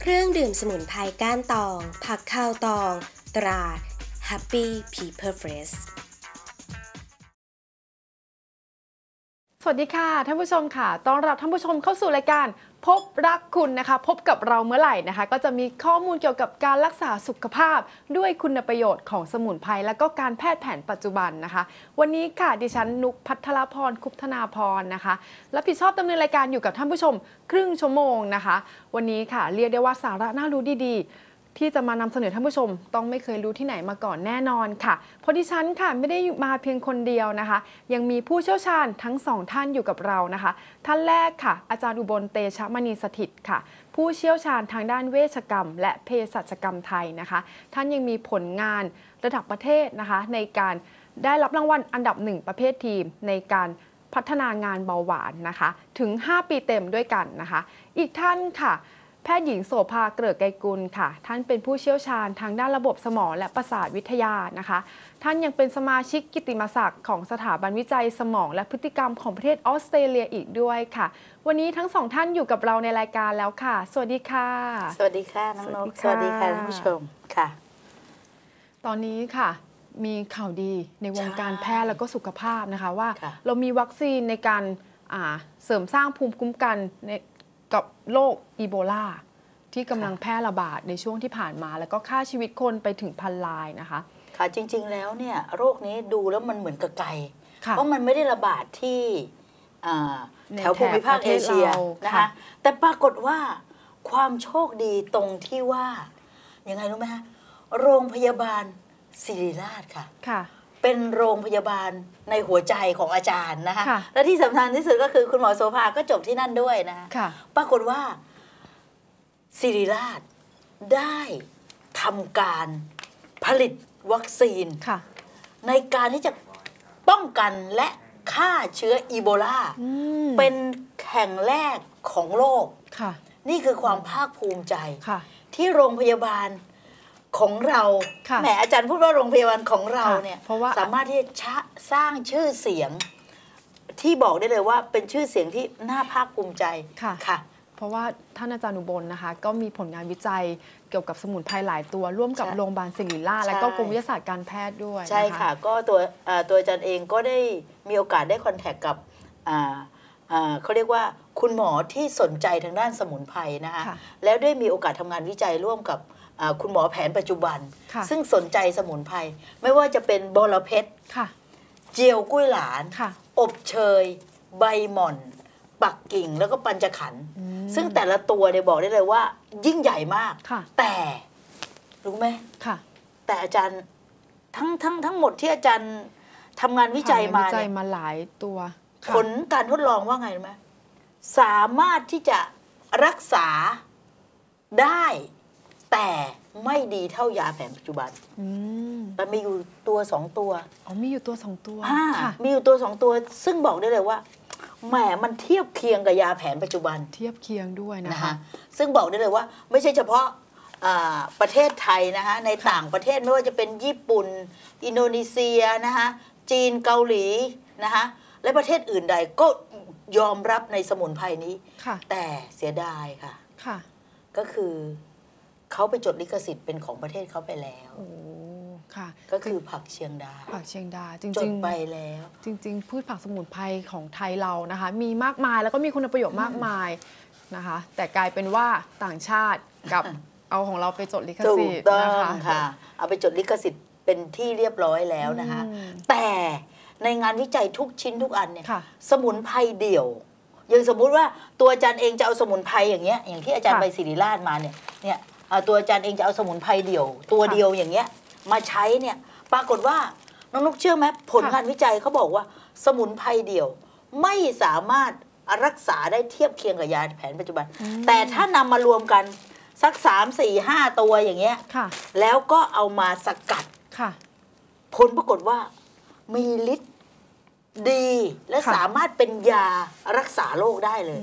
เครื่องดื่มสมุนไพรก้านตอง ผักข้าวตอง ตรา Happy People Fresh สวัสดีค่ะท่านผู้ชมค่ะต้อนรับท่านผู้ชมเข้าสู่รายการพบรักคุณนะคะ พบกับเราเมื่อไหร่นะคะ ก็จะมีข้อมูลเกี่ยวกับการรักษาสุขภาพ ด้วยคุณประโยชน์ของสมุนไพรและก็การแพทย์แผนปัจจุบันนะคะ วันนี้ค่ะดิฉันนุกพัทรพรคุปธนาพรนะคะรับผิดชอบดำเนินรายการอยู่กับท่านผู้ชม ครึ่งชั่วโมงนะคะ วันนี้ค่ะเรียกได้ว่าสาระน่ารู้ดีๆ ที่จะมานำเสนอท่านผู้ชม ต้องไม่เคยรู้ที่ไหนมาก่อนแน่นอนค่ะ เพราะดิฉันค่ะไม่ได้มาเพียงคนเดียวนะคะ ยังมีผู้เชี่ยวชาญทั้งสองท่านอยู่กับเรานะคะ ท่านแรกค่ะ อาจารย์อุบลเตชะมณีสถิตค่ะ ผู้เชี่ยวชาญทางด้านเวชกรรม และเภสัชกรรมไทยนะคะ ท่านยังมีผลงานระดับประเทศนะคะ ในการได้รับรางวัลอันดับหนึ่งประเภททีมในการพัฒนางานเบาหวานนะคะ ถึง 5 ปีเต็มด้วยกันนะคะ อีกท่านค่ะ พทย์หญิงโสภาเกลือไกรกุลค่ะ ท่านเป็นผู้เชี่ยวชาญทางด้านระบบสมองและประสาทวิทยานะคะ ท่านยังเป็นสมาชิกกิตติมศักดิ์ของสถาบันวิจัยสมองและพฤติกรรมของประเทศออสเตรเลียอีกด้วยค่ะ วันนี้ทั้งสองท่านอยู่กับเราในรายการแล้วค่ะ สวัสดีค่ะ สวัสดีค่ะน้องนกสสวัวัสสดีดีค่ะค่ะท่านผู้ชมค่ะ ตอนนี้ค่ะมีข่าวดีในวงการใช่แพทย์แล้วก็สุขภาพนะคะว่าค่ะเรามีวัคซีนในการอ่าเสริมสร้างภูมิคุ้มกันใน กับโรคอีโบลาที่กำลังแพร่ระบาดในช่วงที่ผ่านมา แล้วก็ฆ่าชีวิตคนไปถึงพันรายนะคะ ค่ะจริง ๆ แล้วเนี่ยโรคนี้ดูแล้วมันเหมือนกับไกลค่ะเพราะมันไม่ได้ระบาดที่อ่าในแถวภูมิภาคแถบประเทเอศเชียเรานะค่ะคะแต่ปรากฏว่าความโชคดีตรงที่ว่ายังไงรู้ไหมคะโรงพยาบาลศิริราชค่ะค่ะ เป็นโรงพยาบาลในหัวใจของอาจารย์นะคะค่ะและที่สำคัญที่สุดก็คือคุณหมอโสภาก็จบที่นั่นด้วยนะคะค่ะปรากฏว่าศิริราชได้ทำการผลิตวัคซีนค่ะในการที่จะป้องกันและฆ่าเชื้ออีโบลาอืมเป็นแห่งแรกของโลกค่ะนี่คือความภาคภูมิใจค่ะที่โรงพยาบาล ของเราค่ะแหมอาจารย์พูดว่าโรงพยาบาลของเราค่ะเนี่ยเพราะว่าสามารถที่จะชะสร้างชื่อเสียง ที่บอกได้เลยว่าเป็นชื่อเสียงที่น่าภาคภูมิใจค่ะค่ะเพราะว่าท่านอาจารย์อุบลนะคะ ก็มีผลงานวิจัยเกี่ยวกับสมุนไพรหลายตัว ร่วมกับใช่โรงพยาบาลศิริราชและก็ใช่กรมวิทยาศาสตร์การแพทย์ด้วยใช่นค่ะ ก็ตัวเอ่อตัวอาจารย์เองก็ได้มีโอกาสได้คอนแทคกับอ่าอ่าเขาเรียกว่าคุณหมอที่สนใจทางด้านสมุนไพรนะคะค่ะแล้วได้มีโอกาสทำงานวิจัยร่วมกับอ่า คุณหมอแผนปัจจุบันค่ะซึ่งสนใจสมุนไพรไม่ว่าจะเป็นบอระเพ็ดค่ะเจียวกุ้ยหลานค่ะอบเชย ใบหม่อน ปักกิ่งแล้วก็ปัญจขันธ์อืมซึ่งแต่ละตัวเนี่ยบอกได้เลยว่า ยิ่งใหญ่มากค่ะแต่รู้ไหมค่ะแต่อาจารย์ทั้งทั้งทั้งหมดที่อาจารย์ทำงานวิจัยมาวิจัยเนี่ยมาหลายตัวค่ะผลการทดลองว่าไงรู้ไหมสามารถที่จะรักษาได้ แต่ไม่ดีเท่ายาแผนปัจจุบันอืมแต่มีอยู่ตัวสองตัวอ๋อมีอยู่ตัวสองตัวอ่าค่ะมีอยู่ตัวสองตัว ซึ่งบอกได้เลยว่าแหมมันเทียบเคียงกับยาแผนปัจจุบัน เทียบเคียงด้วยนะนะคะคะ ซึ่งบอกได้เลยว่า ไม่ใช่เฉพาะอ่าประเทศไทยนะคะในต่างประเทศไม่ว่าจะเป็นญี่ปุ่น อินโดนีเซียนะคะจีนเกาหลีนะคะและประเทศอื่นใดก็ยอมรับในสมุนไพรนี้ค่ะแต่เสียดายค่ะค่ะก็คือ เขาไปจดลิขสิทธิ์เป็นของประเทศเขาไปแล้วโอ้ค่ะ ก็คือผักเชียงดา ผักเชียงดาจจริดงไปแล้วๆจริง ๆ พืชผักสมุนไพรของไทยเรานะคะ มีมากมายแล้วก็มีคุณประโยชน์มากมายนะคะ แต่กลายเป็นว่าต่างชาติกับเอาของเราไปจดลิขถูสิกทธิ์ต้อนะงคะค่ะ เอาไปจดลิขสิทธิ์เป็นที่เรียบร้อยแล้วนะคะอืมแต่ในงานวิจัยทุกชิ้นทุกอันเนี่ยค่ะสมุนไพรเดี่ยวอย่างสมมุติว่าตัวอาจารย์เองจะเอาสมุนไพรอย่างเงี้ยอย่างที่อาจารย์ค่ะไปศิริราชมาเนี่ยเนี่ยอ่า ตัวอาจารย์เองจะเอาสมุนไพรเดี่ยว ตัวค่ะเดียวอย่างเงี้ยมาใช้เนี่ยปรากฏว่าน้องนกเชื่อไหมผลค่ะงานวิจัยเขาบอกว่า สมุนไพรเดี่ยว ไม่สามารถรักษาได้เทียบเคียงกับยาแผนปัจจุบัน แต่ถ้านำมารวมกันสักสามสี่ห้าตัวอย่างเงี้ยค่ะแล้วก็เอามาสกัดค่ะผลปรากฏว่ามีฤทธิ์ดีและค่ะสามารถเป็นยารักษาโรคได้เลย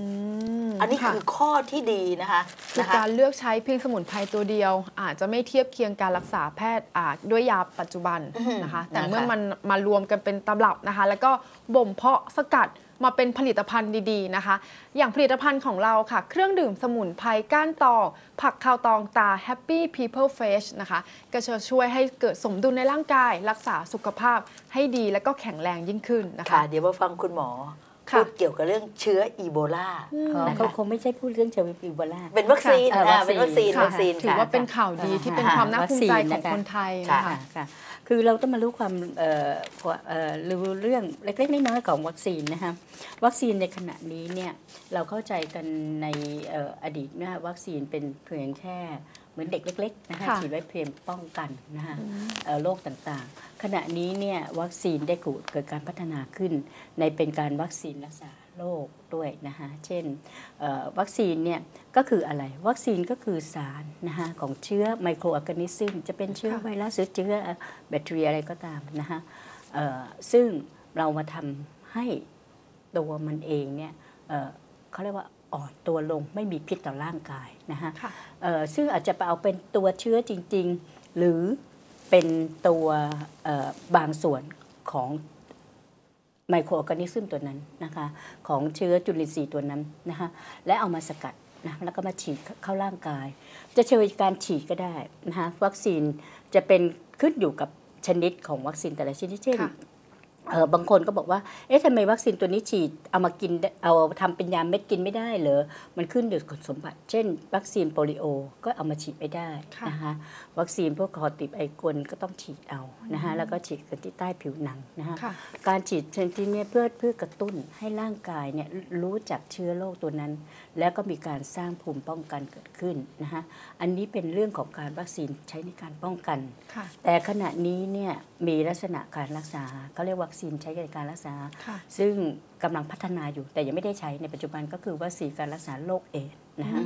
อืมอันนี้ค่ะคือข้อที่ดีนะคะคือนะคะการเลือกใช้เพียงสมุนไพรตัวเดียว อาจจะไม่เทียบเคียงการรักษาแพทย์อาจด้วยยาปัจจุบันอื้อหือนะคะ แต่นะคะเมื่อมันมารวมกันเป็นตำรับนะคะ แล้วก็บ่มเพาะสกัดมาเป็นผลิตภัณฑ์ดีๆนะคะ อย่างผลิตภัณฑ์ของเราค่ะ เครื่องดื่มสมุนไพรก้านตอง ผักคาวตองตา Happy People Fresh นะคะ ก็จะช่วยให้เกิดสมดุลในร่างกาย รักษาสุขภาพให้ดีและก็แข็งแรงยิ่งขึ้นนะคะค่ะเดี๋ยวมาฟังคุณหมอค่ะ พูดเกี่ยวกับเรื่องเชื้ออีโบลาอ๋อนะเขาคะคงไม่ใช่พูดเรื่องเชื้ออีโบลาเป็นวัคซีนค่ะอ่าวัคซีนเป็นวัคซีนค่ะวัคซีนถือค่ะว่าเป็นข่าวดีที่เป็นความน่าภูมิใจของคนไทยค่ะนะคะค่ะค่ะคือเราต้องมารู้ความเอ่อเอ่อรู้เรื่องเล็กๆน้อยๆของวัคซีนนะคะวัคซีนในขณะนี้เนี่ยเราเข้าใจกันในเอ่ออดีตนะวัคซีนเป็นเพียงแค่ เหมือนเด็กเล็กๆนะคะค่ะฉีดไว้เพียงป้องกันนะคะเอ่อโรคต่างๆ ขณะนี้เนี่ยวัคซีนได้เกิดการพัฒนาขึ้น ในเป็นการวัคซีนรักษาโรคด้วยนะคะเช่นเอ่อวัคซีนเนี่ยก็คืออะไร วัคซีนก็คือสารนะคะของเชื้อไมโครออร์แกนิซึมจะเป็นเชื้อค่ะไวรัสหรือเชื้อแบคทีเรียอะไรก็ตามนะคะเอ่อซึ่งเรามาทำให้ตัวมันเองเนี่ยเอ่อเขาเรียกว่า อ่อนตัวลงไม่มีพิษต่อร่างกายนะคะค่ะเอ่อซึ่งอาจจะไปเอาเป็นตัวเชื้อจริง ๆ หรือเป็นตัวเอ่อบางส่วนของไมโครออร์แกนิซึมตัวนั้นนะคะของเชื้อจุลินทรีย์ตัวนั้นนะคะและเอามาสกัดนะแล้วก็มาฉีดเข้าร่างกาย จะใช้การฉีดก็ได้นะคะวัคซีนจะเป็นขึ้นอยู่กับชนิดของวัคซีนแต่ละชนิดเช่นค่ะเออ บางคนก็บอกว่า เอ๊ะทำไมวัคซีนตัวนี้ฉีดเอามากินได้เอาทำเป็นยาเม็ดกินไม่ได้เหรอ มันขึ้นอยู่กับคุณสมบัติ เช่น วัคซีนโปลิโอ ก็เอามาฉีดไม่ได้ค่ะนะคะวัคซีนพวกคอติบไอกลก็ต้องฉีดเอานะคะแล้วก็ฉีดกันที่ใต้ผิวหนังนะคะค่ะการฉีดชนิดนี้เพื่อเพื่อกระตุ้นให้ร่างกายเนี่ยรู้จักเชื้อโรคตัวนั้น แล้วก็มีการสร้างภูมิป้องกันเกิดขึ้นนะคะอันนี้เป็นเรื่องของการวัคซีนใช้ในการป้องกันค่ะแต่ขณะนี้เนี่ยมีลักษณะการรักษาเขาเรียกวัคซีนใช้ในการรักษาค่ะซึ่งกำลังพัฒนาอยู่แต่ยังไม่ได้ใช้ในปัจจุบันก็คือวัคซีนการรักษาโรคเอดส์ นะคะ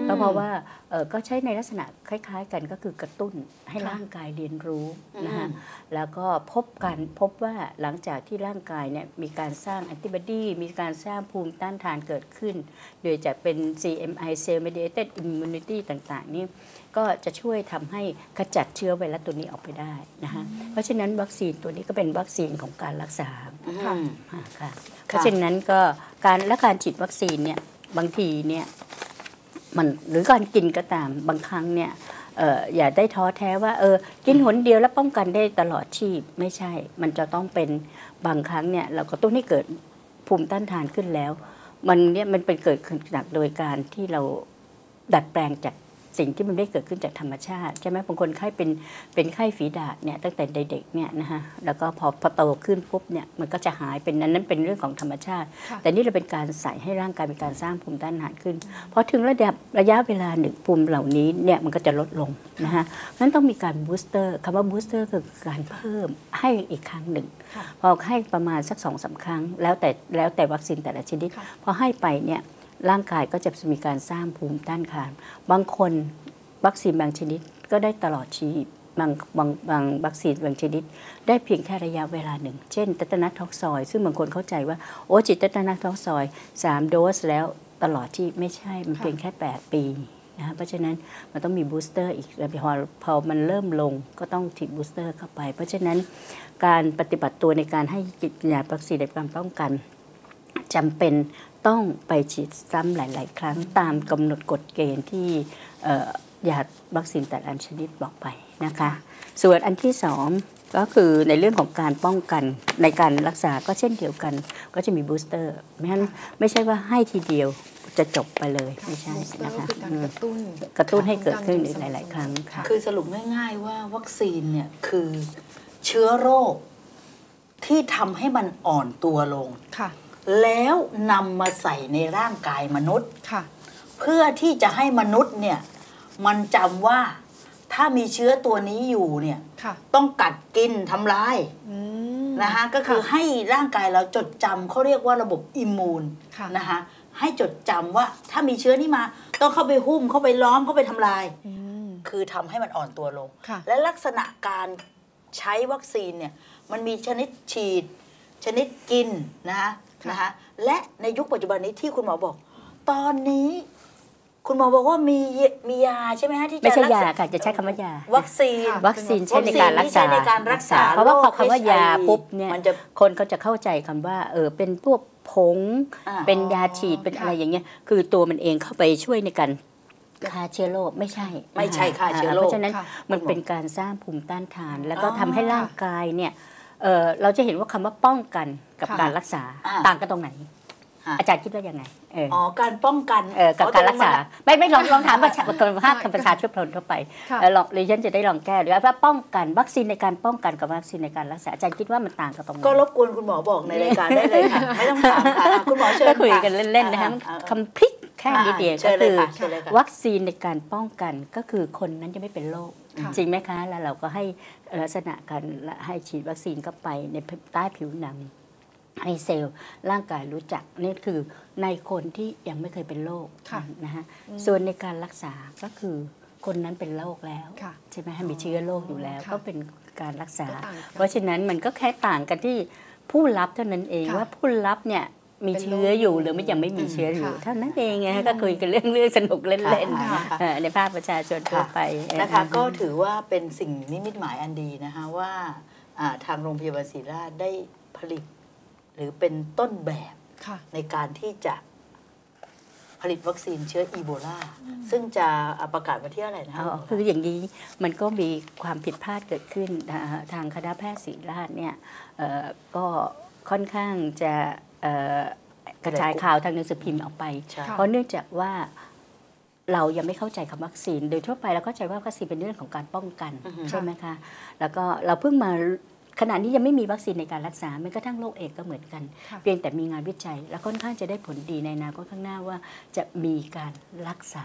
มก็เพราะว่าเอ่อก็ใช้ในลักษณะคล้ายๆ กันก็คือกระตุ้นให้ค่ะร่างกายเรียนรู้นะคะอืมแล้วก็พบกันพบว่าหลังจากที่ร่างกายเนี่ยมีการสร้างแอนติบอดีมีการสร้างภูมิต้านทานเกิดขึ้น โดยจะเป็น CMI Cell Mediated Immunity ต่างๆ นี่ก็จะช่วยทำให้ขจัดเชื้อไวรัสตัวนี้ออกไปได้นะคะเพราะฉะนั้นวัคซีนตัวนี้ก็เป็นวัคซีนของการรักษาค่ะอืมอ่าค่ะเพราะฉะนั้นก็การและการฉีดวัคซีนเนี่ยบางทีเนี่ย มันหรือการกินก็ตามบางครั้งเนี่ยเอออย่าได้ท้อแท้ว่าเออกินหนเดียวแล้วป้องกันได้ตลอดชีพไม่ใช่ มันจะต้องเป็นบางครั้งเนี่ยเราก็ต้องให้เกิดภูมิต้านทานขึ้นแล้ว มันเนี่ยมันเป็นเกิดขึ้นจากโดยการที่เราดัดแปลงจาก สิ่งที่มันได้เกิดขึ้นจากธรรมชาติใช่ไหมบางคนไข้เป็นเป็นไข้ฝีดาษเนี่ยตั้งแต่เด็กๆเนี่ยนะคะแล้วก็พอพอโตขึ้นปุ๊บเนี่ยมันก็จะหายเป็นนั้นนั้นเป็นเรื่องของธรรมชาติค่ะแต่นี่เราเป็นการใส่ให้ร่างกายเป็นการสร้างภูมิต้านทานขึ้นพอถึงระดับระยะเวลาหนึ่งภูมิเหล่านี้เนี่ยมันก็จะลดลงนะคะนั้นต้องมีการบูสเตอร์คำว่าบูสเตอร์คือการเพิ่มให้อีกครั้งหนึ่งค่ะพอให้ประมาณสักสองสาครั้ง แล้วแต่แล้วแต่วัคซีนแต่ละชนิดค่ะพอให้ไปเนี่ย ร่างกายก็จะมีการสร้างภูมิต้านทาน บางคนวัคซีนบางชนิดก็ได้ตลอดชีพบางบางบางวัคซีนบางชนิด ได้เพียงแค่ระยะเวลาหนึ่ง เช่นตัตนัทท็อกซอย ซึ่งบางคนเข้าใจว่า โอ้จิตตัตนัทท็อกซอยด์สามโดสแล้วตลอดที่ไม่ใช่มันเพียงแค่ 8 ปีนะคะเพราะฉะนั้นมันต้องมีบูสเตอร์อีกแล้วพอพอมันเริ่มลงก็ต้องฉีดบูสเตอร์เข้าไป เพราะฉะนั้นการปฏิบัติตัวในการให้กิจยาวัคซีนในการป้องกันจำเป็น ต้องไปฉีดซ้ำหลาย ๆ ครั้งตามกำหนดกฎเกณฑ์ที่เอ่อยาวัคซีนแต่ละชนิดบอกไปนะคะ ส่วนอันที่สองก็คือในเรื่องของการป้องกันในการรักษาก็เช่นเดียวกัน ก็จะมีบูสเตอร์ไม่งั้นไม่ใช่ว่าให้ทีเดียวจะจบไปเลยไม่ใช่บูสเตอนะร์ก็คะคือการอืกมระตุ้นกระตุ้นให้เกิดขึ้นป้อีองกกันหลาย ๆ ครั้งค่ะคือสรุปง่าย ๆ ว่าวัคซีนเนี่ยคือเชื้อโรคที่ทำให้มันอ่อนตัวลงค่ะ แล้วนำมาใส่ในร่างกายมนุษย์ค่ะเพื่อที่จะให้มนุษย์เนี่ย มันจำว่าถ้ามีเชื้อตัวนี้อยู่เนี่ยค่ะต้องกัดกินทำลายอืมนะคะก็คือให้ร่างกายเราจดจำเขาเรียกว่าระบบอิมมูนค่ะนะคะให้จดจำว่าถ้ามีเชื้อนี้มา ต้องเข้าไปหุ้มเข้าไปล้อมเข้าไปทำลายอืมคือทำให้มันอ่อนตัวลงค่ะและลักษณะการใช้วัคซีนเนี่ยมันมีชนิดฉีด ชนิดกินนะคะ นะคะและในยุคปัจจุบันนี้ที่คุณหมอบอก ตอนนี้ คุณหมอบอกว่ามีมียาใช่ไหมฮะที่จะไม่ใช่รักษยาค่ะจะใช้คำว่ายาวัคซีนค่ะวัคซีนใช้ในการรักษาวัคซีนที่ใช้ในการรักษา เพราะว่าพอคำว่าโรคยา HIV ปุ๊บเนี่ยมันจะคนเขาจะเข้าใจคำว่าเออเป็นพวกผงอ่าเป็นยาฉีดเป็นค่ะอะไรอย่างเงี้ยคือตัวมันเองเข้าไปช่วยในการฆ่าเชื้อโรคไม่ใช่ ไม่ใช่ฆ่าเชื้อโรคเพราะฉะนั้นค่ะมันเป็นการสร้างภูมิต้านทาน แล้วก็อ๋อทำให้ร่างกายเนี่ย เอ่อเราจะเห็นว่าคำว่าป้องกันกับค่ะการรักษาอ่าต่างกันตรงไหนค่ะอาจารย์คิดว่ายังไงเอออ๋อการป้องกันเออกับการรักษา ไม่ไม่ลองลองถามประชาคนภาคค่ะประชาชนทั่วไปค่ะเออลองเลยฉันจะได้ลองแก้ด้วยว่าป้องกันวัคซีนในการป้องกันกับวัคซีนในการรักษาอาจารย์คิดว่ามันต่างกันตรงไหนก็รบกวนคุณหมอบอกในรายการได้เลยค่ะไม่ต้องถามค่ะอะคุณหมอเชิญก็คุยค่ะกันเล่นๆนะคะอ่าคำพลิกแค่นิดเดียวอ่าเชิก็ญเลยคือค่ะเชิญเลยค่ะวัคซีนในการป้องกันก็คือคนนั้นจะไม่เป็นโรคค่ะ จริงไหมคะ แล้วเราก็ให้ลักษณะการให้ฉีดวัคซีนเข้าไปในใต้ผิวหนังให้เซลล์ร่างกายรู้จักนี่คือในคนที่ยังไม่เคยเป็นโรคค่ะนะฮะส่วนในการรักษาก็คือคนนั้นเป็นโรคแล้วค่ะใช่ไหมฮะมีเชื้อโรคอยู่แล้วค่ะก็เป็นการรักษาก็ต่างกันเพราะฉะนั้นมันก็แค่ต่างกันที่ผู้รับเท่านั้นเองค่ะว่าผู้รับเนี่ย มีเป็นโรคเชื้ออยู่หรือไม่ยังไม่มีเชื้ออยู่ค่ะเท่านั้นเองไงฮะก็คุยกันเรื่องเรื่องสนุกเล่นค่ะๆเอ่อในภาคประชาชนทั่วไปนะคะก็ถือว่าเป็นสิ่งนิมิตหมายอันดีนะคะว่าอ่าทางโรงพยาบาลศรีราชได้ผลิต หรือเป็นต้นแบบค่ะในการที่จะผลิตวัคซีนเชื้ออีโบลาซึ่งจะอ่าประกาศวันที่อะไรนะเอาคะคืออย่างนี้มันก็มีความผิดพลาดเกิดขึ้นนะฮะทางคณะแพทย์ศรีราชเนี่ยเอ่อก็ค่อนข้างจะเอ่อ กระจายข่าวทางหนังสือพิมพ์ออกไปใช่ค่ะเพราะเนื่องจากว่าเรายังไม่เข้าใจคำวัคซีน โดยทั่วไปเราเข้าใจว่าวัคซีนเป็นเรื่องของการป้องกันอือฮึใช่ไหมคะ แล้วก็เราเพิ่งมาขณะนี้ยังไม่มีวัคซีนในการรักษาแม้กระทั่งโรคเอดส์ก็เหมือนกันค่ะเพียงแต่มีงานวิจัย และค่อนข้างจะได้ผลดีในอนาคตข้างหน้าว่าจะมีการรักษา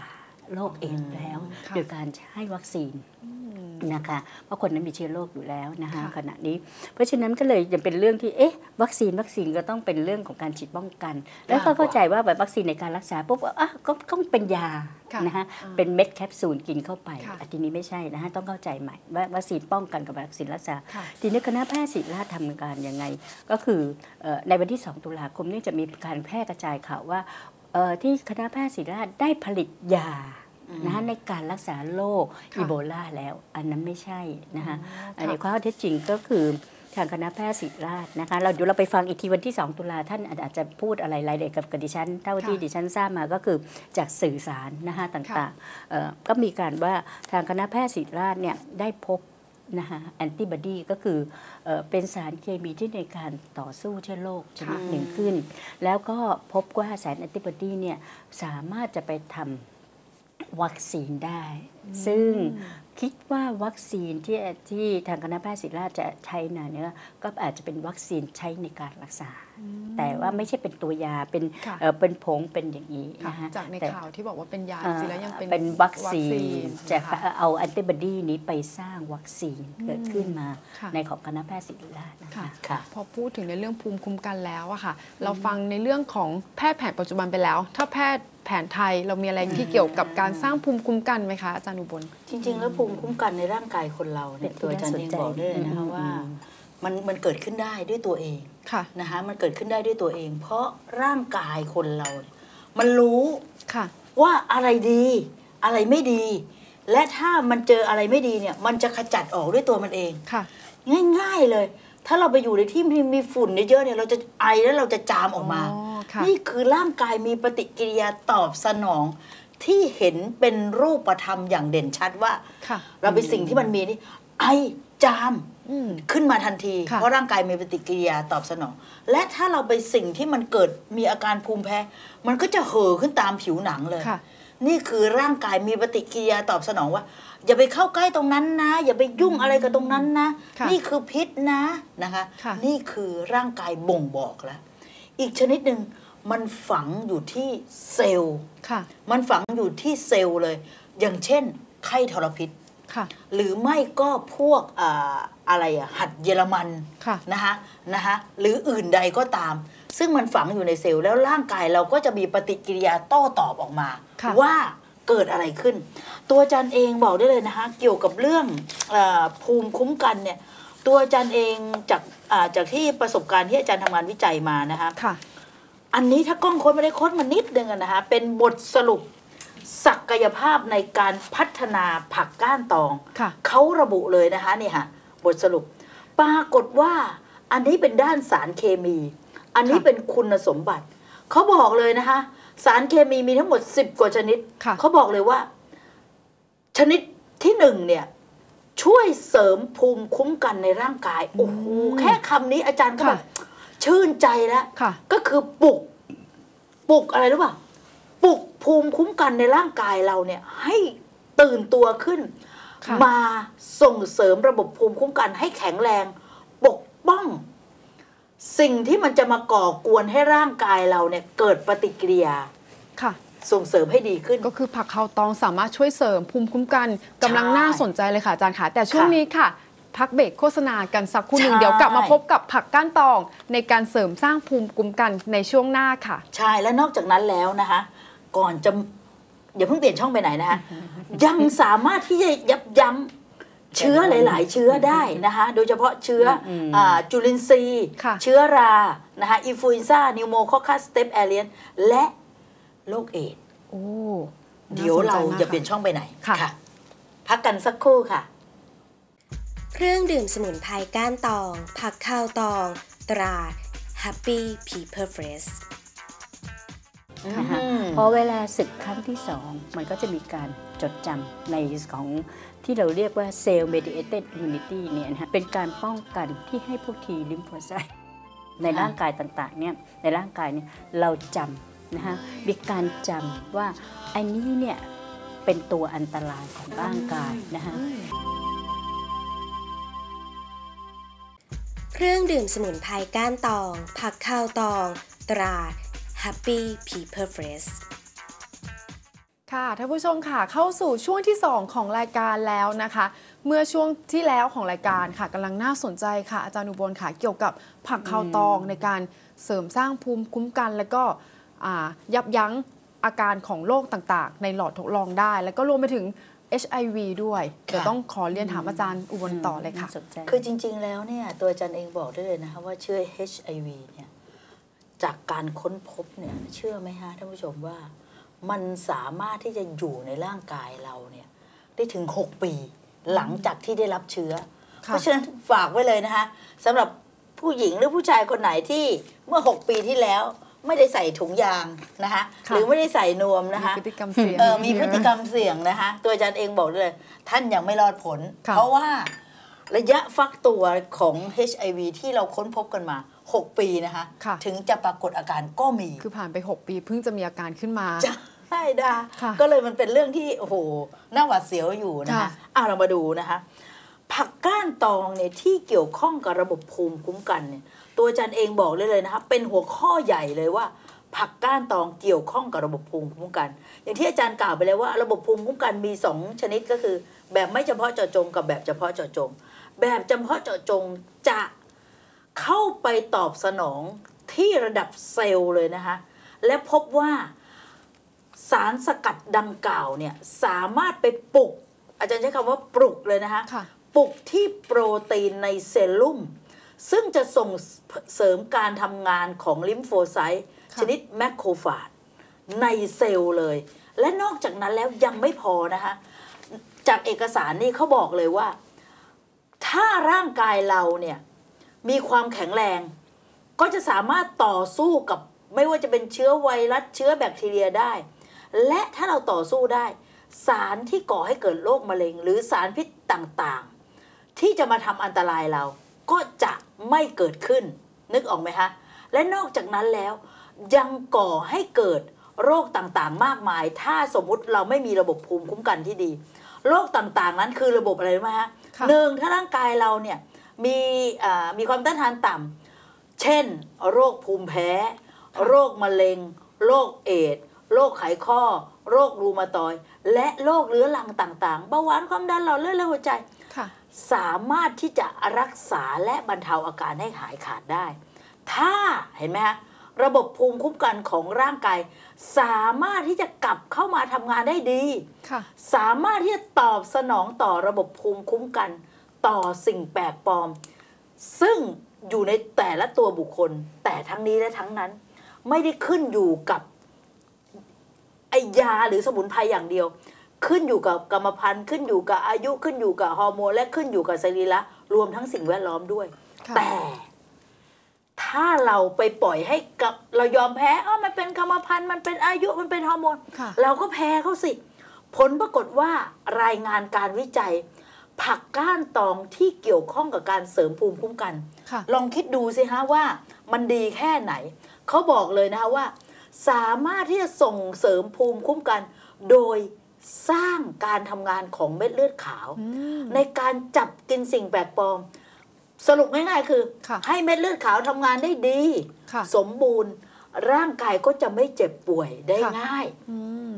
โรคเอดส์แล้วค่ะโดยการให้วัคซีนอืมนะคะเพราะคนนั้นมีเชื้อโรคอยู่แล้วนะคะค่ะขณะนี้ เพราะฉะนั้นก็เลยยังเป็นเรื่องที่เอ๊ะวัคซีนวัคซีนก็ต้องเป็นเรื่องของการฉีดป้องกัน แล้วก็เข้าใจว่าแบบวัคซีนในการรักษาปุ๊บอะก็ต้องเป็นยาค่ะนะคะอ่าเป็นเม็ดแคปซูลกินเข้าไปค่ะอันทีนี้ไม่ใช่นะคะต้องเข้าใจใหม่ว่าวัคซีนป้องกันกับวัคซีนรักษาค่ะทีนี้คณะแพทย์ศิริราชทำการยังไง ก็คือเอ่อในวันที่ 2 ตุลาคมนี่จะมีการแพร่กระจายข่าวว่าเอ่อ ที่คณะแพทย์ศิริราชได้ผลิตยานะคะในการรักษาโรคค่ะอีโบลาแล้ว อันนั้นไม่ใช่นะคะอ๋ออันนี้ค่ะข้อเท็จจริงก็คือทางคณะแพทย์ศิริราชนะคะเราเดี๋ยวเราไปฟังอีกทีวันที่ 2 ตุลาท่านอาจจะพูดอะไรรายละเอียดกับกับดิฉันเท่าที่ค่ะดิฉันทราบมาก็คือจากสื่อสารนะคะต่างๆเอ่อก็มีการว่าทางคณะแพทย์ศิริราชเนี่ยได้พบ นะคะแอนติบอดีก็คือเอ่อเป็นสารเคมีที่ในการต่อสู้เชื้อโรคชนิดหนึ่งขึ้น แล้วก็พบว่าสารแอนติบอดีเนี่ยสามารถจะไปทำวัคซีนได้ ซึ่งคิดว่าวัคซีนที่ที่ทางคณะแพทย์ศิริราชจะใช้นะเนี่ยก็อาจจะเป็นวัคซีนใช้ในการรักษา แต่ว่าไม่ใช่เป็นตัวยาเป็นค่ะเอ่อเป็นผงเป็นอย่างนี้ค่ะนะคะจากในแต่ข่าวที่บอกว่าเป็นยาเอ่อจริงๆแล้วยังเป็นเป็นวัคซีนจะวัคซีนเอาแอนติบอดีนี้ไปสร้างวัคซีนเกิดขึ้นมาค่ะในของคณะแพทย์ศิริราชนะคะค่ะค่ะพอพูดถึงในเรื่องภูมิคุ้มกันแล้วอะค่ะ เราฟังในเรื่องของแพทย์แผนปัจจุบันไปแล้ว ถ้าแพทย์แผนไทยเรามีอะไรที่เกี่ยวกับการสร้างภูมิคุ้มกันไหมคะอาจารย์อุบลจริง ๆ แล้วภูมิคุ้มกันในร่างกายคนเราเนี่ยเป็นที่ตัวอาจารย์เองน่าสนใจบอกได้เลยนะคะอืมว่าอืมมันมันเกิดขึ้นได้ด้วยตัวเอง ค่ะนะคะมันเกิดขึ้นได้ด้วยตัวเอง เพราะร่างกายคนเราเนี่ยมันรู้ค่ะ ว่าอะไรดีอะไรไม่ดี และถ้ามันเจออะไรไม่ดีเนี่ย มันจะขจัดออกด้วยตัวมันเอง ค่ะ ง่าย ๆเลย ถ้าเราไปอยู่ในที่มีมีฝุ่นเยอะๆเนี่ยเราจะไอแล้วเราจะจามออกมา อ๋อค่ะนี่คือร่างกายมีปฏิกิริยาตอบสนอง ที่เห็นเป็นรูปธรรมอย่างเด่นชัดว่า ค่ะ เราไปสิ่งที่มันมีนี่ไอจามอืม ขึ้นมาทันทีค่ะเพราะร่างกายมีปฏิกิริยาตอบสนอง และถ้าเราไปสิ่งที่มันเกิดมีอาการภูมิแพ้ มันก็จะเห่อขึ้นตามผิวหนังเลยค่ะนี่คือร่างกายมีปฏิกิริยาตอบสนองว่า อย่าไปเข้าใกล้ตรงนั้นนะ อย่าไปยุ่งอะไรกับตรงนั้นนะค่ะนี่คือพิษนะนะคะค่ะนี่คือร่างกายบ่งบอกแล้วอีกชนิดหนึ่งมันฝังอยู่ที่เซลล์ค่ะมันฝังอยู่ที่เซลล์เลย อย่างเช่น ไข้ทรพิษค่ะ หรือไม่ก็พวกอ่าอะไรอะหัดเยอรมันค่ะนะคะนะคะหรืออื่นใดก็ตาม ซึ่งมันฝังอยู่ในเซลล์แล้วร่างกายเราก็จะมีปฏิกิริยาโต้ตอบออกมาค่ะว่าเกิดอะไรขึ้น ตัวอาจารย์เองบอกได้เลยนะคะเกี่ยวกับเรื่องอาภูมิคุ้มกันเนี่ยตัวอาจารย์เองจากอ่าจากที่ประสบการณ์ที่อาจารย์ทำงานวิจัยมานะคะค่ะอันนี้ถ้ากล้องค้นไม่ได้ค้นมานิดนึงอะนะคะเป็นบทสรุป ศักยภาพในการพัฒนาผักก้านตองค่ะเขาระบุเลยนะคะนี่ค่ะบทสรุป ปรากฏว่าอันนี้เป็นด้านสารเคมี อันนี้ค่ะเป็นคุณสมบัติ เขาบอกเลยนะคะ สารเคมีมีทั้งหมด10กว่าชนิดค่ะเขาบอกเลยว่า ชนิดที่หนึ่งเนี่ย ช่วยเสริมภูมิคุ้มกันในร่างกาย โอ้โห แค่คำนี้อาจารย์ก็แบบชื่นใจแล้วค่ะก็คือปลุก ปลุกอะไรรู้ป่ะ ปลุกภูมิคุ้มกันในร่างกายเราเนี่ยให้ตื่นตัวขึ้นค่ะมาส่งเสริมระบบภูมิคุ้มกันให้แข็งแรง ปกป้อง สิ่งที่มันจะมาก่อกวนให้ร่างกายเราเนี่ยเกิดปฏิกิริยาค่ะส่งเสริมให้ดีขึ้นก็คือผักคาวตองสามารถช่วยเสริมภูมิคุ้มกันกำลังใช่น่าสนใจเลยค่ะอาจารย์ค่ะ แต่ช่วงค่ะนี้ค่ะ พักเบรกโฆษณากันสักครู่หนึ่งใช่เดี๋ยวกลับมาพบกับผักก้านตอง ในการเสริมสร้างภูมิคุ้มกันในช่วงหน้าค่ะ ใช่และนอกจากนั้นแล้วนะคะ ก่อนจะอย่าเพิ่งเปลี่ยนช่องไปไหนนะคะยังสามารถที่จะยับยั้งเชื้อหลาย ๆ เชื้อได้นะคะโดยเฉพาะเชื้ออมอ่าจุลินทรีย์ค่ะเชื้อรานะคะอินฟลูเอนซ่านิวโมคอคัสสเตปแอเรียนและโรคเอดส์โอ้เดี๋ยวเราน่สนใจมกจะเปลี่ยนช่องไปไหนค่ะ พักกันสักครู่ค่ะ เครื่องดื่มสมุนไพรก้านตอง ผักข้าวตอง ตรา Happy People Fresh นะคะอืมพอเวลาศึกครั้งที่สองมันก็จะมีการจดจำในของที่เราเรียกว่า cell mediated immunity เนี่ยนะฮะเป็นการป้องกันที่ให้พวกทีลิมโฟไซต์ในร่างกายต่างๆเนี่ยในร่างกายเนี่ยเราจำนะคะมีการจำว่าอันนี้เนี่ยเป็นตัวอันตรายของร่างกายนะคะเครื่องดื่มสมุนไพรก้านตอง ผักข้าวตอง ตรา Happy People Fresh ค่ะท่านผู้ชมค่ะเข้าสู่ช่วงที่ 2 ของรายการแล้วนะคะ เมื่อช่วงที่แล้วของรายการค่ะกำลังน่าสนใจค่ะ อาจารย์อุบลค่ะเกี่ยวกับผักคาวตองในการเสริมสร้างภูมิคุ้มกันแล้วก็อ่ายับยั้งอาการของโรคต่างๆ ในหลอดทดลองได้ แล้วก็รวมไปถึง HIV ด้วย เดี๋ยวต้องขอเรียนถามอาจารย์อุบลต่อเลยค่ะน่าสนใจคือจริงๆ แล้วเนี่ยตัวอาจารย์เองบอกได้เลยนะคะว่าเชื้อ HIV เนี่ย จากการค้นพบเนี่ยเชื่อไหมฮะท่านผู้ชมว่า มันสามารถที่จะอยู่ในร่างกายเราเนี่ยได้ถึง 6 ปี หลังจากที่ได้รับเชื้อค่ะเพราะฉะนั้นฝากไว้เลยนะคะสำหรับผู้หญิงหรือผู้ชายคนไหนที่เมื่อ 6 ปีที่แล้วไม่ได้ใส่ถุงยางนะคะค่ะหรือไม่ได้ใส่นวมมีนะคะพฤติกรรมเสี่ยงเออมีพฤติกรรมเสี่ยงนะคะตัวอาจารย์เองบอกเลย ท่านยังไม่รอดผลค่ะเพราะว่าระยะฟักตัวของ HIV ที่เราค้นพบกันมา 6 ปีนะคะค่ะถึงจะปรากฏอาการก็มี คือผ่านไป 6 ปีเพิ่งจะมีอาการขึ้นมาใช่ดาค่ะก็เลยมันเป็นเรื่องที่โอ้โหน่าหวาดเสียวอยู่นะคะค่ะอะเรามาดูนะคะ ผักก้านตองเนี่ยที่เกี่ยวข้องกับระบบภูมิคุ้มกันเนี่ย ตัวอาจารย์เองบอกเลยเลยนะคะเป็นหัวข้อใหญ่เลยว่า ผักก้านตองเกี่ยวข้องกับระบบภูมิคุ้มกัน อย่างที่อาจารย์กล่าวไปแล้วว่า ระบบภูมิคุ้มกันมีสองชนิดก็คือ แบบไม่เฉพาะเจาะจงกับแบบเฉพาะเจาะจง แบบเฉพาะเจาะจงจะ เข้าไปตอบสนองที่ระดับเซลล์เลยนะคะ และพบว่าสารสกัดดังกล่าวเนี่ยสามารถไปปลุก อาจารย์ใช้คำว่าปลุกเลยนะคะค่ะปลุกที่โปรตีนในเซลลุ่ม ซึ่งจะส่งเสริมการทำงานของลิมโฟไซต์ค่ะชนิดแมคโครฟาจในเซลล์เลย และนอกจากนั้นแล้วยังไม่พอนะคะ จากเอกสารนี่เขาบอกเลยว่า ถ้าร่างกายเราเนี่ย มีความแข็งแรง ก็จะสามารถต่อสู้กับไม่ว่าจะเป็นเชื้อไวรัสเชื้อแบคทีเรียได้ และถ้าเราต่อสู้ได้ สารที่ก่อให้เกิดโรคมะเร็ง หรือสารพิษต่างๆ ที่จะมาทำอันตรายเรา ก็จะไม่เกิดขึ้น นึกออกไหมคะและนอกจากนั้นแล้วยังก่อให้เกิดโรคต่างๆ มากมาย ถ้าสมมุติเราไม่มีระบบภูมิคุ้มกันที่ดี โรคต่างๆ นั้นคือระบบอะไรรู้ไหมฮะค่ะหนึ่งถ้าร่างกายเราเนี่ย มีอ่ามีความต้านทานต่ำเช่น โรคภูมิแพ้ โรคมะเร็ง โรคเอดส์โรคไขข้อ โรครูมาตอยด์และโรคเรื้อรังต่างๆเบาหวานความดันหลอดเลือดและหัวใจค่ะสามารถที่จะรักษาและบรรเทาอาการให้หายขาดได้ ถ้าเห็นไหมฮะระบบภูมิคุ้มกันของร่างกาย สามารถที่จะกลับเข้ามาทำงานได้ดีค่ะสามารถที่จะตอบสนองต่อระบบภูมิคุ้มกัน ต่อสิ่งแปลกปลอม ซึ่งอยู่ในแต่ละตัวบุคคล แต่ทั้งนี้และทั้งนั้น ไม่ได้ขึ้นอยู่กับไอยาหรือสมุนไพรอย่างเดียว ขึ้นอยู่กับกรรมพันธุ์ขึ้นอยู่กับอายุขึ้นอยู่กับฮอร์โมนและขึ้นอยู่กับสรีระรวมทั้งสิ่งแวดล้อมด้วยค่ะแต่ถถ้าเราไปปล่อยให้กับเรายอมแพ้อ๋อมันเป็นกรรมพันธุ์มันเป็นอายุมันเป็นฮอร์โมนค่ะเราก็แพ้เขาสิ ผลปรากฏว่ารายงานการวิจัย ผักก้านตองที่เกี่ยวข้องกับการเสริมภูมิคุ้มกันค่ะลองคิดดูสิฮะว่ามันดีแค่ไหน เขาบอกเลยนะคะว่า สามารถที่จะส่งเสริมภูมิคุ้มกัน โดยสร้างการทำงานของเม็ดเลือดขาวอืมในการจับกินสิ่งแปลกปลอม สรุปง่ายๆคือค่ะให้เม็ดเลือดขาวทำงานได้ดีค่ะสมบูรณ์ ร่างกายก็จะไม่เจ็บป่วยได้ค่ะง่ายอืม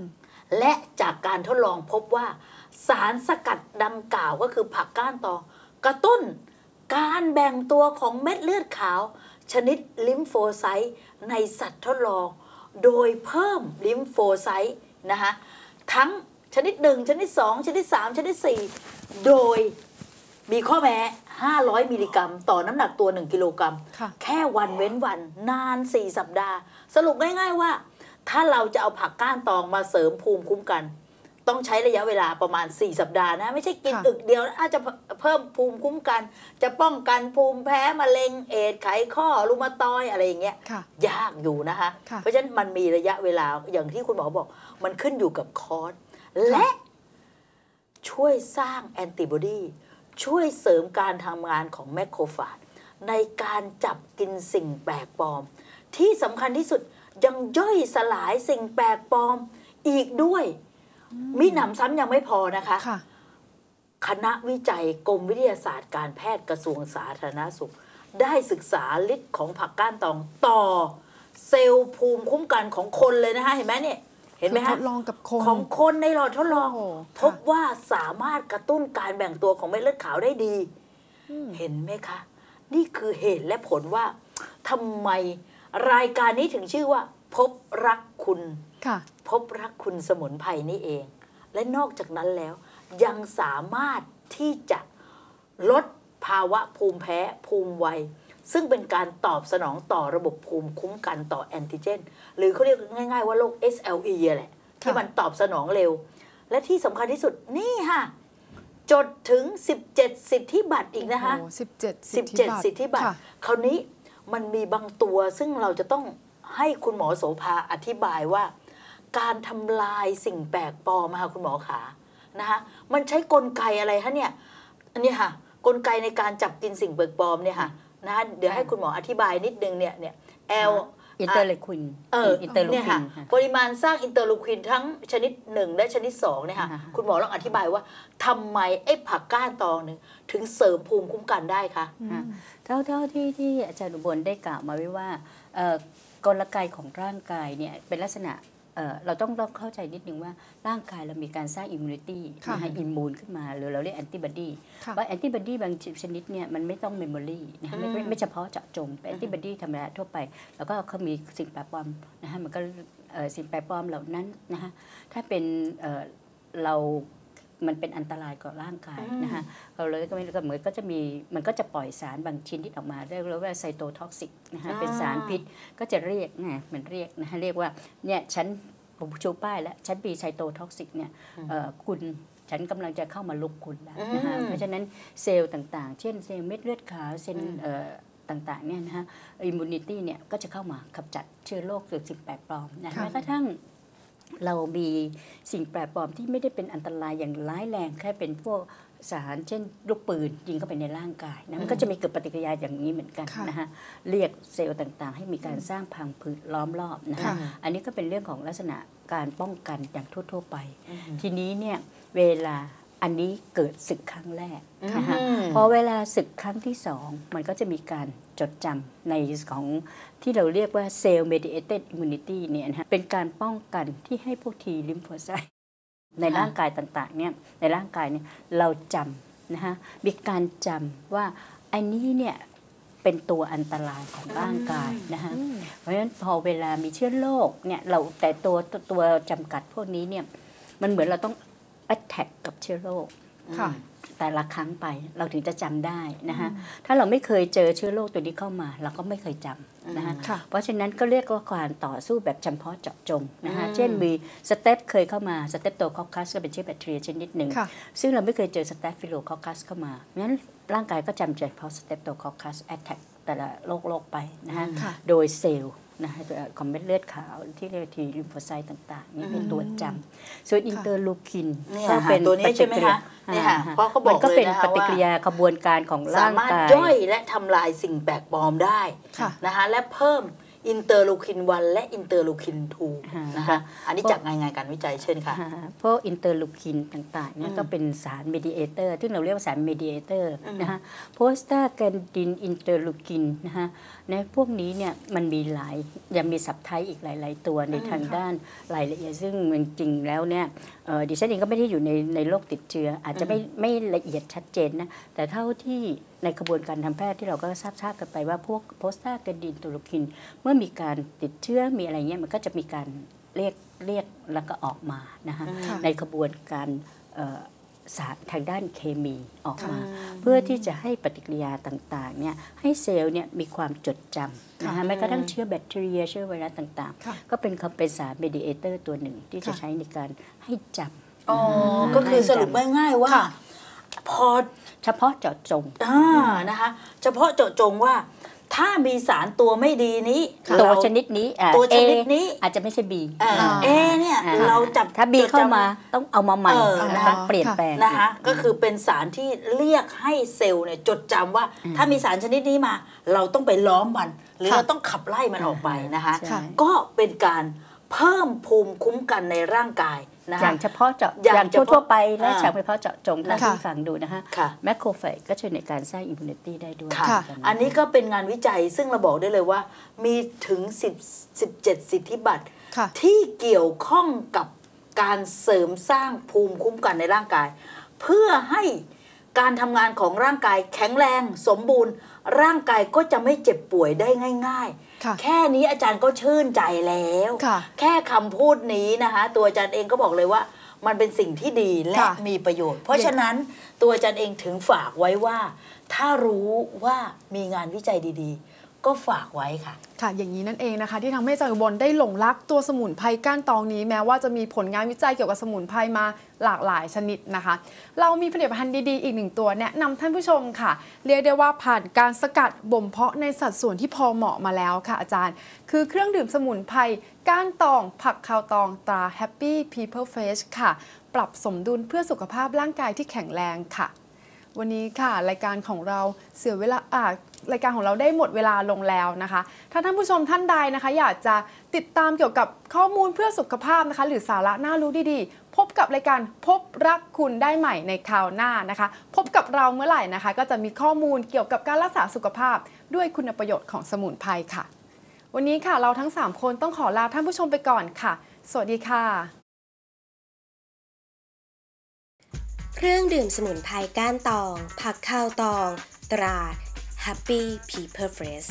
และจากการทดลองพบว่า สารสกัดดังกล่าวก็คือผักก้านตอง กระตุ้นการแบ่งตัวของเม็ดเลือดขาว ชนิดลิมโฟไซต์ในสัตว์ทดลอง โดยเพิ่มลิมโฟไซต์นะคะทั้งชนิด 1 ชนิด 2 ชนิด 3 ชนิด 4 โดยมีข้อแม้ 500 มิลลิกรัม ต่อน้ำหนักตัว 1 กิโลกรัมค่ะแค่วันเว้นวันนาน 4 สัปดาห์ สรุปง่ายๆว่า ถ้าเราจะเอาผักก้านตองมาเสริมภูมิคุ้มกัน ต้องใช้ระยะเวลาประมาณ 4 สัปดาห์นะ ไม่ใช่กินค่ะอึกเดียวนะอาจจะเพิ่มภูมิคุ้มกัน จะป้องกันภูมิแพ้มะเร็งเอดส์ไขข้อรูมาตอยด์อะไรอย่างเงี้ยค่ะยากอยู่นะคะค่ะเพราะฉะนั้นมันมีระยะเวลาอย่างที่คุณหมอบอก มันขึ้นอยู่กับคอร์สและช่วยสร้างแอนติบอดีช่วยเสริมการทำงานของแมคโครฟาจในการจับกินสิ่งแปลกปลอม ที่สำคัญที่สุดยังย่อยสลายสิ่งแปลกปลอมอีกด้วย มิหนำซ้ำยังไม่พอนะคะค่ะคณะวิจัยกรมวิทยาศาสตร์การแพทย์กระทรวงสาธารณสุข ได้ศึกษาฤทธิ์ของผักก้านตองต่อ เซลล์ภูมิคุ้มกันของคนเลยนะคะเห็นไหมเนี่ยเห็นไหมคือฮะทดลองกับคนของคนในหลอดทดลองโอ้พบว่าสามารถกระตุ้นการแบ่งตัวของเม็ดเลือดขาวได้ดีอืมเห็นไหมคะ นี่คือเหตุและผลว่าทำไมรายการนี้ถึงชื่อว่า พบรักคุณค่ะพบรักคุณสมุนไพรนี่เอง และนอกจากนั้นแล้วยังสามารถที่จะลดภาวะภูมิแพ้ภูมิไวซึ่งเป็นการตอบสนองต่อระบบภูมิคุ้มกันต่อแอนติเจน หรือเขาเรียกง่ายๆว่าโรค SLE แหละ ที่ค่ะมันตอบสนองเร็ว และที่สำคัญที่สุดนี่ค่ะจดถึง 17 สิทธิบัตรอีกนะคะโอ้สิบเจ็ด17 สิทธิบัตรค่ะคราวนี้มันมีบางตัวซึ่งเราจะต้อง ให้คุณหมอโสภาอธิบายว่า การทำลายสิ่งแปลกปลอมค่ะคุณหมอขานะคะมันใช้กลไกอะไรคะเนี่ยอันนี้ค่ะ กลไกในการจับกินสิ่งแปลกปลอมเนี่ยค่ะนะะเดี๋ยวให้คุณหมออธิบายนิดนึงเนี่ยเนี่ยแอล อินเตอร์เลควินเอออินเตอร์ลูเนี่ยคิค่ะนค่ะปริมาณสร้างอินเตอร์ลูคินทั้งชนิดหนึ่งและชนิดสองเนี่ยค่ะอ่าฮะคุณหมอลองอธิบายว่าทำไมไอ้ผักก้านตองหนึ่งถึงเสริมภูมิคุ้มกันได้คะอืมเท่าเท่าที่ที่อาจารย์อุบลได้กล่าวมาไว้ว่าเอ่อกลไกของร่างกายเนี่ยเป็นลักษณะ เอ่อเราต้องต้องเข้าใจนิดนึงว่าร่างกายเรามีการสร้างอิมมูนิตี้ค่ะให้อิมมูนขึ้นมา หรือเราเรียกแอนติบอดีค่ะว่าแอนติบอดีบางชนิดเนี่ยมันไม่ต้องเมมโมรีนะคะไม่ไม่อืมไม่เฉพาะเจาะจงเป็นแอนติบอดีธรรมดาทั่วไป แล้วก็เขามีสิ่งแปลกปลอมนะคะมันก็เอ่อสิ่งแปลกปลอมเหล่านั้นนะคะถ้าเป็นเอ่อเรา มันเป็นอันตรายกับร่างกายนะคะเราเลยก็ไม่ก็เหมือนก็จะมีมันก็จะปล่อยสารบางชนิดออกมาเรียกว่าไซโตท็อกซิกนะคะอ่าเป็นสารพิษก็จะเรียกนะมันเรียกนะคะเรียกว่าเนี่ยฉันผมชูป้ายแล้วฉันมีไซโตท็อกซิกเนี่ยเอ่อคุณฉันกำลังจะเข้ามาลุกคุณแล้วนะคะอืมเพราะฉะนั้นเซลล์ต่างๆ เช่นเซลล์เม็ดเลือดขาวเซลอืมล์เอ่อต่างๆเนี่ยนะคะอิมมูนิตี้เนี่ยก็จะเข้ามาขับจัดเชื้อโรคหรือสิ่งแปลกปลอมนะค่ะแม้กระทั่ง เรามีสิ่งแปลกปลอมที่ไม่ได้เป็นอันตรายอย่างร้ายแรงแค่เป็นพวกสารเช่นลูกปืนยิงเข้าไปในร่างกายนะมันก็จะมีเกิดปฏิกิริยาอย่างนี้เหมือนกันค่ะนะคะเรียกเซลล์ต่างๆ ให้มีการสร้างพังผืดล้อมรอบนะคะค่ะอันนี้ก็เป็นเรื่องของลักษณะการป้องกันอย่างทั่ว ๆ ไปอืมทีนี้เนี่ยเวลา อันนี้เกิดศึกครั้งแรกนะคะอืมพอเวลาศึกครั้งที่สองมันก็จะมีการจดจำในของที่เราเรียกว่าเซลล์ mediated immunity เนี่ยนะฮะเป็นการป้องกันที่ให้พวกทีลิมโฟไซต์ในร่างกายต่างๆเนี่ยในร่างกายเนี่ยเราจำนะฮะมีการจำว่าอันนี้เนี่ยเป็นตัวอันตรายของร่างกายนะฮะอืมเพราะฉะนั้นพอเวลามีเชื้อโรคเนี่ยเราแต่ตัวตัวตัวจำกัดพวกนี้เนี่ยมันเหมือนเราต้อง attack กับเชื้อโรคค่ะแต่ละครั้งไปเราถึงจะจำได้นะคะถ้าเราไม่เคยเจอเชื้อโรคตัวนี้เข้ามา เราก็ไม่เคยจำนะคะค่ะเพราะฉะนั้นก็เรียกว่าการต่อสู้แบบเฉพาะเจาะจงนะคะอืมเช่นมีสเตปเคยเข้ามาสเตปโตคอคัสก็เป็นเชื้อแบคทีเรียชนิดหนึ่งค่ะซึ่งเราไม่เคยเจอสเตปฟิโลคอคัสเข้ามางั้นร่างกายก็จำเฉพาะสเตปโตคอคัสแอตแทกแต่ละโรคโรคไปนะฮะค่ะโดยเซลล์ นะคะของเม็ดเลือดขาวที่เรียกว่าทีลิมโฟไซต์ต่างๆนี่เป็นตัวจำส่วนอินเตอร์ลูคินเนี่ยก็เป็นค่ะตัวนี้ใช่ไหมคะเนี่ยค่ะเพราะเขาบอกมันก็เป็นเลยนะคะปฏิกิริยาขบวนการของสาร่างมารถกายย่อยและทำลายสิ่งแปลกปลอมได้ค่ะนะคะและเพิ่ม อินเตอร์ลูคิน1และอินเตอร์ลูคินอ่า2นะคะอันนี้จากงานงานการวิจัยเช่นค่ะอ่าพวกอินเตอร์ลูคินต่างๆเนี่ยอืมก็เป็นสารเมดิเอเตอร์ที่เราเรียกว่าสารเมดิเอเตอร์อืมนะคะโพสตาแกนดินอินเตอร์ลูคินนะคะในพวกนี้เนี่ยมันมีหลายยังมีสับไทป์อีกหลาย ๆ ตัวในทางด้านรายละเอียดซึ่งมันจริงแล้วเนี่ยเอ่อดิฉันเองก็ไม่ได้อยู่ในในโรคติดเชื้อ อาจจะไม่ไม่ละเอียดชัดเจนนะ แต่เท่าที่ในกระบวนการทางแพทย์ที่เราก็ทราบทราบกันไปว่าพวกโพสตาแกนดินตัวลูคิน เมื่อมีการติดเชื้อมีอะไรเงี้ยมันก็จะมีการเรียกเรียกแล้วก็ออกมานะคะค่ะในกระบวนการเอ่อสาร ทางด้านเคมีออกมาค่ะเพื่อที่จะให้ปฏิกิริยาต่างๆเนี่ยให้เซลล์เนี่ยมีความจดจำนะคะค่ะแม้กระทั่งเชื้อแบคทีเรียเชื้อไวรัสต่างค่ะๆก็เป็นคำเป็นสารเมดิเอเตอร์ตัวหนึ่งที่จะค่ะใช้ในการให้จำอ๋อก็คือสรุปง่ายๆว่าค่ะพอเฉพาะเจาะจงอ่านะคะ เฉพาะเจาะจงว่า ถ้ามีสารตัวไม่ดีนี้ตัวเราชนิดนี้อะตัวชนิด A นี้อาจจะไม่ใช่ B เอ่ออ่าเอเนี่ยอ่าเราจับถ้า B จดจำเข้ามาต้องเอามาใหม่เออนะคะอ๋อเปลี่ยนแปลงนะคะก็คือเป็นสารที่เรียกให้เซลล์เนี่ยจดจำว่า ถ้ามีสารชนิดนี้มา เราต้องไปล้อมมัน หรือค่ะเราต้องขับไล่มันออกไปนะคะใช่ก็เป็นการ เพิ่มภูมิคุ้มกันในร่างกายนะอคะย่างเฉพาะเจาะอย่างอย่างเฉพาะทั่วๆไปและอ่าเฉพาะเจาะจงท่านค่ะที่ฟังดูนะคะค่ะแมคโครไฟก็ช่วยในการสร้างอิมมูเนตี้ได้ด้วยค่ะค่ะอันนี้ก็เป็นงานวิจัยซึ่งเราบอกได้เลยว่า มีถึง 10 17 สิทธิบัตรค่ะที่เกี่ยวข้องกับการเสริมสร้างภูมิคุ้มกันในร่างกาย เพื่อให้การทำงานของร่างกายแข็งแรงสมบูรณ์ ร่างกายก็จะไม่เจ็บป่วยได้ง่ายค่ะๆ แค่นี้อาจารย์ก็ชื่นใจแล้วค่ะแค่คำพูดนี้นะคะ ตัวอาจารย์เองก็บอกเลยว่า มันเป็นสิ่งที่ดีและค่ะมีประโยชน์ เพราะฉะนั้นตัวอาจารย์เองถึงฝากไว้ว่า ถ้ารู้ว่ามีงานวิจัยดีๆ ก็ฝากไว้ค่ะ ค่ะ อย่างนี้นั่นเองนะคะ ที่ทำให้อาจารย์อุบลได้หลงรักตัวสมุนไพรก้านตองนี้แม้ว่าจะมีผลงานวิจัยเกี่ยวกับสมุนไพรมาหลากหลายชนิดนะคะ เรามีผลิตภัณฑ์ดีๆ อีกหนึ่งตัวแนะนำท่านผู้ชมค่ะ เรียกได้ว่าผ่านการสกัดบ่มเพาะในสัดส่วนที่พอเหมาะมาแล้วค่ะอาจารย์ คือเครื่องดื่มสมุนไพรก้านตอง ผักคาวตองตรา Happy People Fresh ค่ะ ปรับสมดุลเพื่อสุขภาพร่างกายที่แข็งแรงค่ะ วันนี้ค่ะรายการของเราเสียเวลาอ่ารายการของเราได้หมดเวลาลงแล้วนะคะ ถ้าท่านผู้ชมท่านใดนะคะ อยากจะติดตามเกี่ยวกับข้อมูลเพื่อสุขภาพนะคะ หรือสาระน่ารู้ดีๆ พบกับรายการพบรักคุณได้ใหม่ในคราวหน้านะคะ พบกับเราเมื่อไหร่นะคะ ก็จะมีข้อมูลเกี่ยวกับการรักษาสุขภาพ ด้วยคุณประโยชน์ของสมุนไพรค่ะ วันนี้ค่ะเราทั้ง 3 คนต้องขอลาท่านผู้ชมไปก่อนค่ะ สวัสดีค่ะ เครื่องดื่มสมุนไพรก้านตอง ผักข้าวตอง ตรา Happy People Fresh